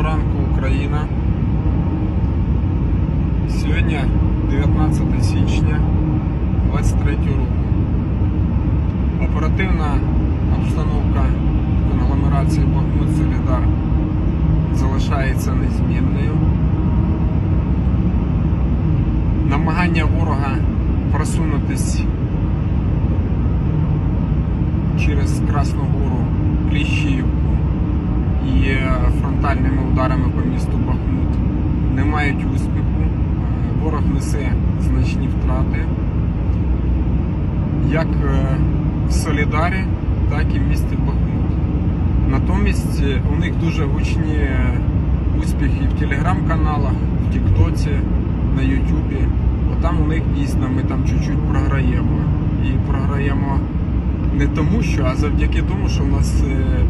Доброго ранку, Україна. Сьогодні 19 січня 23 року. Оперативна обстановка конгломерації Бахмут Солідар залишається незмінною. Намагання ворога просунутись через Красну Гору, Кліщівку е, фронтальними ударами по місту Бахмут не мають успіху. Е, Ворог несе значні втрати як е, в Солідарі, так і в місті Бахмут. Натомість е, у них дуже гучні успіхи в телеграм-каналах, в Тіктоці, на Ютубі. Бо там у них дійсно ми там чуть-чуть програємо. І програємо не тому, що, а завдяки тому, що у нас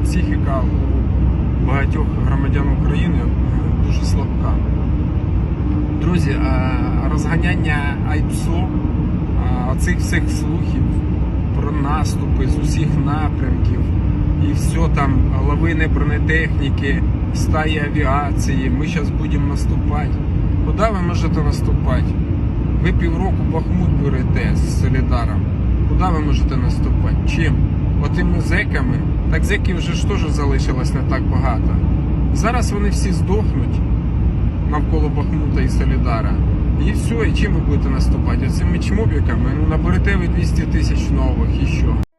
психіка багатьох громадян України е, дуже слабка. Друзі, е, розганяння АЙПСО, е, оцих всіх слухів про наступи з усіх напрямків і все там, лавини бронетехніки, стаї авіації, ми зараз будемо наступати. Куди ви можете наступати? Ви півроку Бахмут берете з Солідаром. Куди ви можете наступати? Чим? Отими зеками? Так зеків вже ж теж залишилось не так багато. Зараз вони всі здохнуть навколо Бахмута і Солідара. І все, і чим ви будете наступати? Оцими чмобіками ну, наберете ви 200 тисяч нових і що?